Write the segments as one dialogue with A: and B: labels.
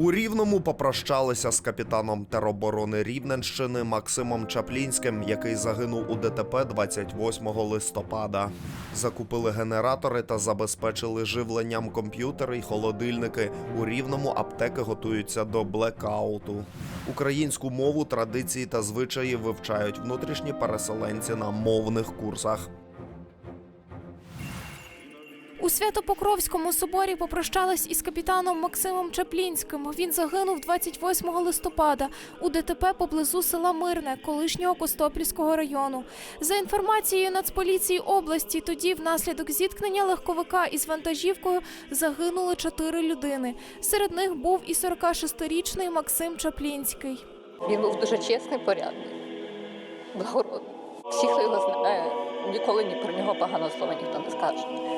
A: У Рівному попрощалися з капітаном тероборони Рівненщини Максимом Чаплінським, який загинув у ДТП 28 листопада. Закупили генератори та забезпечили живленням комп'ютери й холодильники. У Рівному аптеки готуються до блекауту. Українську мову, традиції та звичаї вивчають внутрішні переселенці на мовних курсах.
B: У Свято-Покровському соборі попрощались із капітаном Максимом Чаплінським. Він загинув 28 листопада у ДТП поблизу села Мирне, колишнього Костопільського району. За інформацією Нацполіції області, тоді внаслідок зіткнення легковика із вантажівкою загинули чотири людини. Серед них був і 46-річний Максим Чаплінський.
C: Він був дуже чесний, порядний, благородний. Всі, хто його знає, ніколи ні про нього поганого слова ніхто не скаже.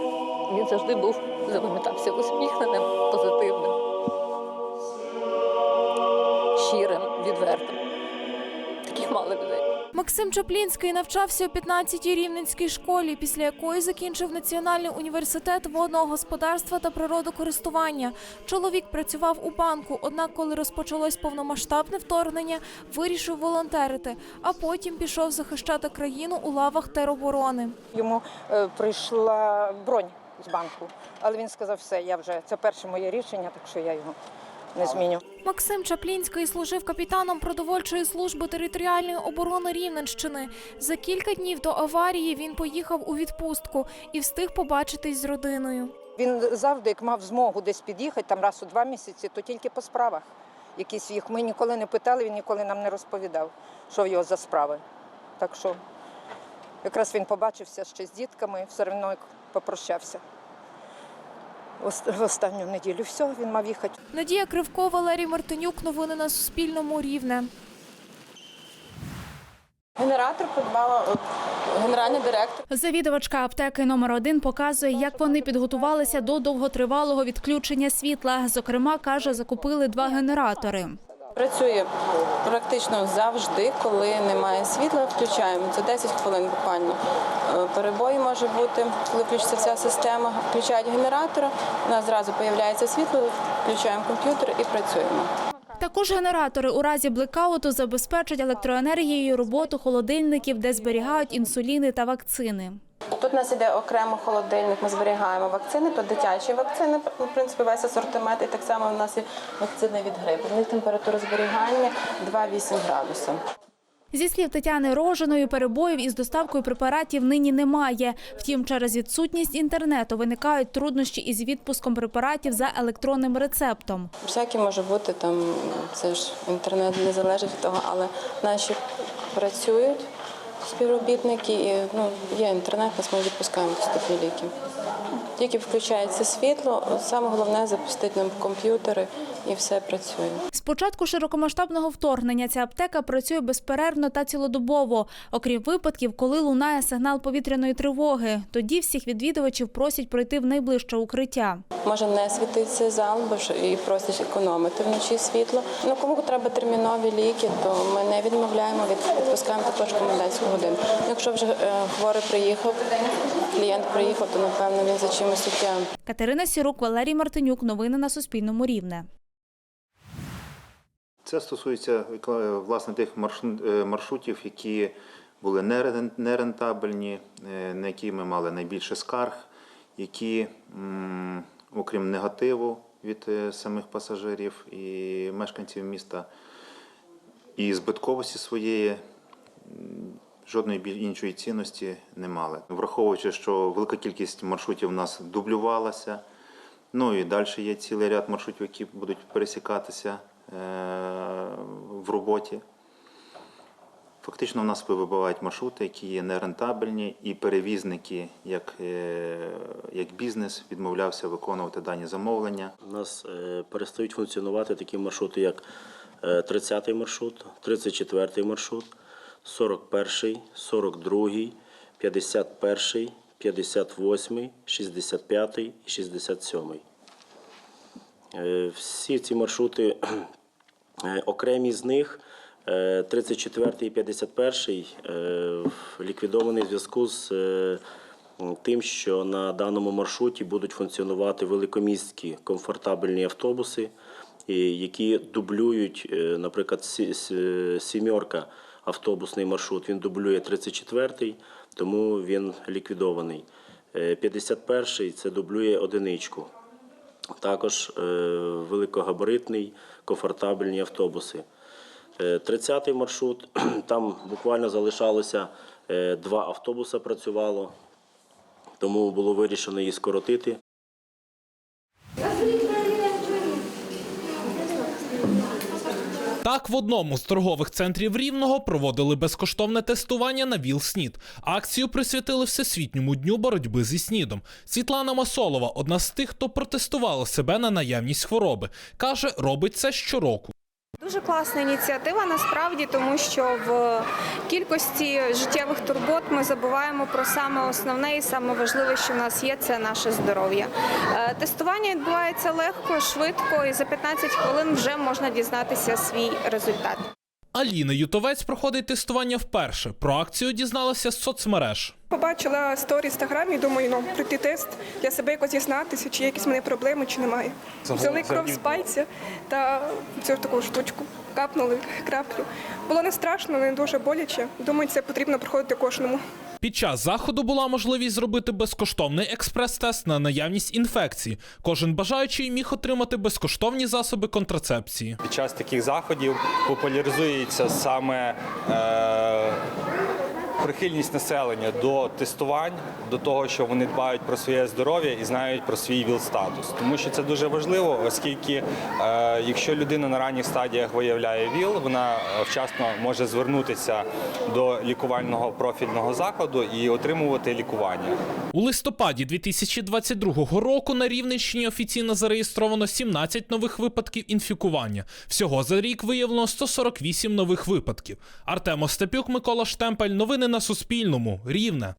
C: Він завжди був, запам'ятався усміхненим, позитивним, щирим, відвертим. Таких мало людей.
B: Максим Чаплінський навчався у 15-й рівненській школі, після якої закінчив Національний університет водного господарства та природокористування. Чоловік працював у банку, однак, коли розпочалось повномасштабне вторгнення, вирішив волонтерити, а потім пішов захищати країну у лавах тероборони.
D: Йому е, прийшла бронь з банку, але він сказав, все, я вже це перше моє рішення, так що я його не зміню.
B: Максим Чаплінський служив капітаном продовольчої служби територіальної оборони Рівненщини. За кілька днів до аварії він поїхав у відпустку і встиг побачитись з родиною.
D: Він завжди, як мав змогу десь під'їхати, там раз у два місяці, то тільки по справах. Якісь їх ми ніколи не питали, він ніколи нам не розповідав, що в його за справи. Так що якраз він побачився ще з дітками, все одно попрощався. В останню неділю все, він мав їхати.
B: Надія Кривко, Валерій Мартинюк. Новини на Суспільному. Рівне.
E: Генератор придбала генеральний директор.
F: Завідувачка аптеки номер 1 показує, як вони підготувалися до довготривалого відключення світла. Зокрема, каже, закупили два генератори.
E: Працює практично завжди, коли немає світла, включаємо. Це 10 хвилин буквально. Е, Перебої може бути, коли включиться вся система. Включають генератор, у нас зразу з'являється світло, включаємо комп'ютер і працюємо.
F: Також генератори у разі блекауту забезпечать електроенергією роботу холодильників, де зберігають інсуліни та вакцини.
E: Тут у нас іде окремо холодильник, ми зберігаємо вакцини, то дитячі вакцини, в принципі, весь асортимент, і так само у нас є вакцини від грипу. У них температура зберігання 2,8 градуса.
F: Зі слів Тетяни Рожиної, перебоїв із доставкою препаратів нині немає. Втім, через відсутність інтернету виникають труднощі із відпуском препаратів за електронним рецептом.
E: Всяке може бути там, це ж інтернет не залежить від того, але наші працюють співробітники, і ну, є інтернет, нас ми відпускаємо доступні ліки. Тільки включається світло, саме головне запустити нам комп'ютери і все працює.
F: З початку широкомасштабного вторгнення ця аптека працює безперервно та цілодобово, окрім випадків, коли лунає сигнал повітряної тривоги. Тоді всіх відвідувачів просять пройти в найближче укриття.
E: Може не світиться зал, бо ж і просять економити вночі світло. Ну кому треба термінові ліки, то ми не відмовляємо, від- відпускаємо також комендантську годину. Ну, Якщо вже е, хворий приїхав, клієнт приїхав, то напевно він за чимось суттєвим.
F: Катерина Сірук, Валерій Мартинюк. Новини на Суспільному рівне.
G: Це стосується е, власне тих е, маршрутів, які були нерен- нерентабельні, е, на які ми мали найбільше скарг, які, окрім негативу від самих пасажирів і мешканців міста, і збитковості своєї жодної іншої цінності не мали. Враховуючи, що велика кількість маршрутів у нас дублювалася, ну і далі є цілий ряд маршрутів, які будуть пересікатися е, в роботі. Фактично, у нас вибивають маршрути, які є нерентабельні, і перевізники, як, е, як бізнес, відмовлявся виконувати дані замовлення.
H: У нас е, перестають функціонувати такі маршрути, як е, 30-й маршрут, 34-й маршрут, 41-й, 42-й, 51-й, 58-й, 65-й і 67-й. Е, Всі ці маршрути, е, окремі з них, е, 34 і 51 е, ліквідований в зв'язку з е, тим, що на даному маршруті будуть функціонувати великомісткі комфортабельні автобуси, які дублюють, е, наприклад, сі- сі- сімерка автобусний маршрут. Він дублює 34-й, тому він ліквідований. Е, 51-й це дублює одиничку. Також е, великогабаритний, комфортабельні автобуси. Е, 30-й маршрут, там буквально залишалося е, два автобуси працювало, тому було вирішено її скоротити.
I: Так, в одному з торгових центрів Рівного проводили безкоштовне тестування на ВІЛ-СНІД. Акцію присвятили Всесвітньому дню боротьби зі СНІДом. Світлана Масолова, одна з тих, хто протестувала себе на наявність хвороби, каже, робить це щороку.
J: Дуже класна ініціатива насправді, тому що в кількості життєвих турбот ми забуваємо про саме основне і саме важливе, що в нас є, це наше здоров'я. Е, Тестування відбувається легко, швидко, і за 15 хвилин вже можна дізнатися свій результат.
I: Аліна Ютовець проходить тестування вперше. Про акцію дізналася з соцмереж.
K: Побачила сторі в інстаграмі і думаю, ну пройти тест для себе якось дізнатися, чи є якісь в мене проблеми, чи немає. Взяли кров з пальця та цю таку штучку капнули краплю. Було не страшно, не дуже боляче. Думаю, це потрібно проходити кожному.
I: Під час заходу була можливість зробити безкоштовний експрес-тест на наявність інфекції. Кожен бажаючий міг отримати безкоштовні засоби контрацепції.
L: Під час таких заходів популяризується саме е, прихильність населення до тестувань, до того, що вони дбають про своє здоров'я і знають про свій ВІЛ-статус. Тому що це дуже важливо, оскільки е, якщо людина на ранніх стадіях виявляє ВІЛ, вона вчасно може звернутися до лікувального профільного закладу і отримувати лікування.
I: У листопаді 2022 року на Рівненщині офіційно зареєстровано 17 нових випадків інфікування. Всього за рік виявлено 148 нових випадків. Артем Остапюк, Микола Штемпель. Новини на Суспільному. Рівне.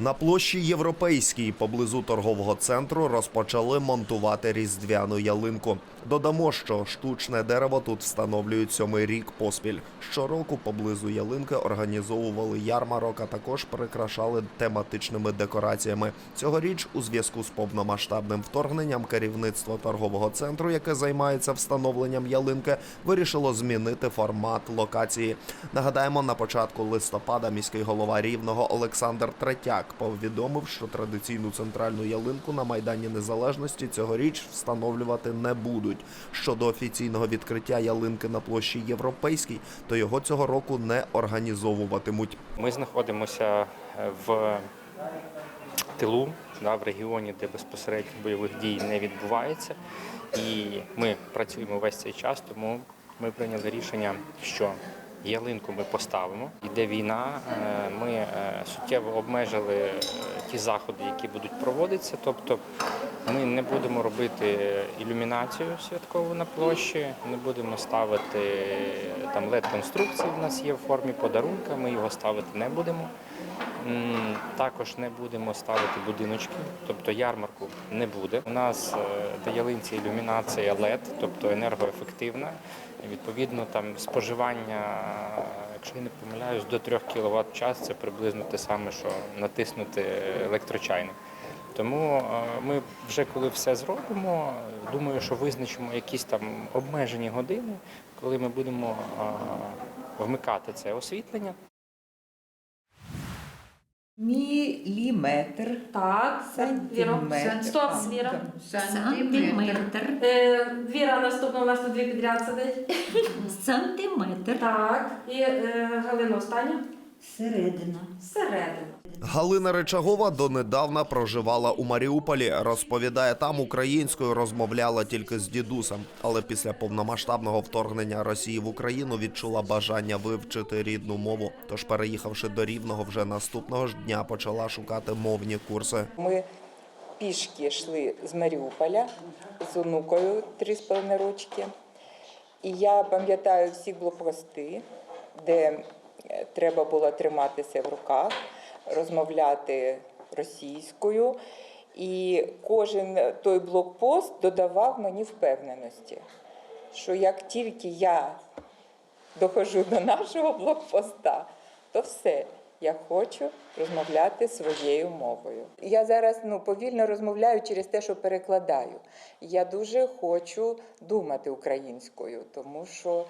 A: На площі Європейській поблизу торгового центру розпочали монтувати різдвяну ялинку. Додамо, що штучне дерево тут встановлюють сьомий рік поспіль. Щороку поблизу ялинки організовували ярмарок, а також прикрашали тематичними декораціями. Цьогоріч, у зв'язку з повномасштабним вторгненням, керівництво торгового центру, яке займається встановленням ялинки, вирішило змінити формат локації. Нагадаємо, на початку листопада міський голова рівного Олександр Третяк повідомив, що традиційну центральну ялинку на майдані Незалежності цьогоріч встановлювати не будуть. Щодо офіційного відкриття ялинки на площі Європейській, то його цього року не організовуватимуть.
M: Ми знаходимося е, в тилу, да, в регіоні, де безпосередньо бойових дій не відбувається. І ми працюємо весь цей час, тому ми прийняли рішення, що ялинку ми поставимо. Іде війна, е, ми е, суттєво обмежили е, ті заходи, які будуть проводитися. Тобто ми не будемо робити ілюмінацію святкову на площі, не будемо ставити там конструкції в нас є в формі подарунка, ми його ставити не будемо. Також не будемо ставити будиночки, тобто ярмарку не буде. У нас до ялинці ілюмінація LED, тобто енергоефективна. І, Відповідно, там споживання, якщо я не помиляюсь, до 3 кВт в час це приблизно те саме, що натиснути електрочайник. Тому е, ми вже коли все зробимо, думаю, що визначимо якісь там обмежені години, коли ми будемо е, вмикати це освітлення.
N: Міліметр.
O: Так,
N: Сантиметр.
O: Стоп, Віра. Сантиметр. Е, Віра, наступна у нас тут дві підряд сидить.
N: Сантиметр.
O: Так. І е, Галина остання.
N: Середина.
O: Середина.
A: Галина Речагова донедавна проживала у Маріуполі. Розповідає, там українською розмовляла тільки з дідусем. Але після повномасштабного вторгнення Росії в Україну відчула бажання вивчити рідну мову. Тож, переїхавши до Рівного, вже наступного ж дня почала шукати мовні курси.
D: Ми пішки йшли з Маріуполя з онукою три з половиною рочки. І я пам'ятаю всі блокпости, де треба було триматися в руках, розмовляти російською. І кожен той блокпост додавав мені впевненості, що як тільки я доходжу до нашого блокпоста, то все.
P: Я хочу розмовляти своєю мовою. Я зараз ну, повільно розмовляю через те, що перекладаю. Я дуже хочу думати українською, тому що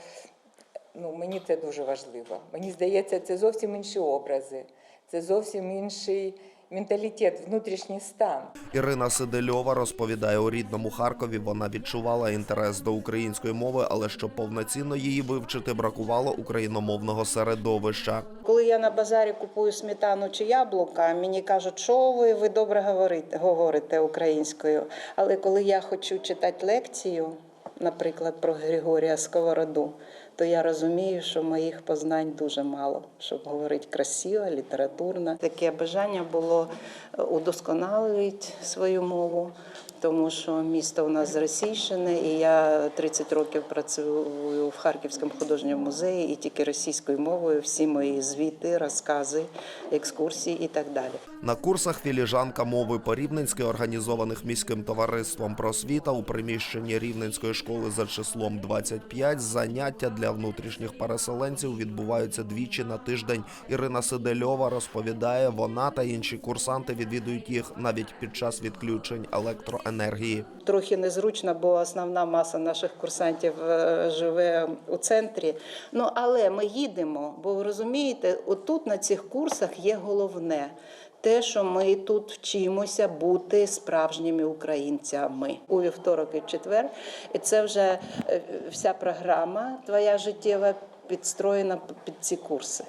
P: ну, мені це дуже важливо. Мені здається, це зовсім інші образи, це зовсім інший менталітет, внутрішній стан.
A: Ірина Сидельова розповідає, у рідному Харкові вона відчувала інтерес до української мови, але щоб повноцінно її вивчити, бракувало україномовного середовища.
Q: Коли я на базарі купую сметану чи яблука, мені кажуть, що ви, ви добре говорите, говорите українською. Але коли я хочу читати лекцію, наприклад, про Григорія Сковороду, то я розумію, що моїх познань дуже мало, щоб говорити красиво, літературно. Таке бажання було е, удосконалити свою мову, тому що місто у нас зросійщене, і я 30 років працюю в Харківському художньому музеї, і тільки російською мовою всі мої звіти, розкази, екскурсії і так далі.
A: На курсах філіжанка мови по-рівненськи, організованих міським товариством просвіта у приміщенні Рівненської школи за числом 25, заняття для внутрішніх переселенців відбуваються двічі на тиждень. Ірина Сидельова розповідає, вона та інші курсанти відвідують їх навіть під час відключень електроенергії.
Q: Трохи незручно, бо основна маса наших курсантів е, живе у центрі. Ну але ми їдемо, бо ви розумієте, отут на цих курсах є головне. Те, що ми тут вчимося бути справжніми українцями у вівторок і четвер, і це вже е, вся програма твоя життєва підстроєна під ці курси.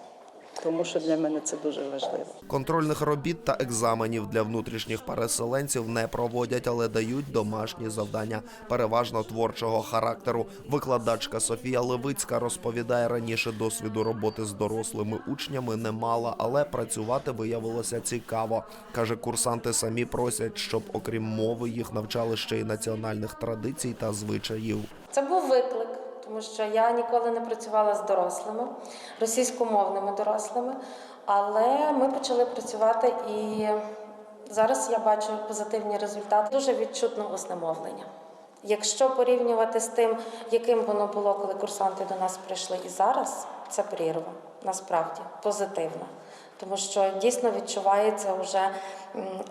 Q: Тому що для мене це дуже важливо.
A: Контрольних робіт та екзаменів для внутрішніх переселенців не проводять, але дають домашні завдання, переважно творчого характеру. Викладачка Софія Левицька розповідає раніше досвіду роботи з дорослими учнями не мала, але працювати виявилося цікаво. каже, курсанти самі просять, щоб окрім мови їх навчали ще й національних традицій та звичаїв.
O: Це був виклик, тому що я ніколи не працювала з дорослими, російськомовними дорослими, але ми почали працювати і зараз я бачу позитивні результати. Дуже відчутно усне мовлення. Якщо порівнювати з тим, яким воно було, коли курсанти до нас прийшли, і зараз це прірва, насправді позитивна. Тому що дійсно відчувається вже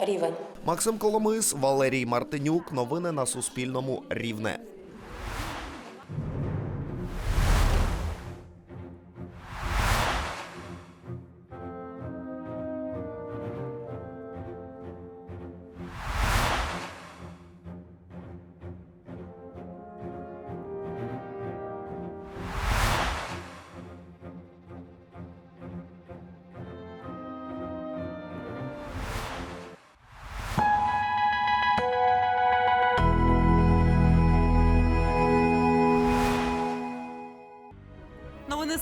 O: рівень.
A: Максим Коломис, Валерій Мартинюк. Новини на Суспільному. Рівне.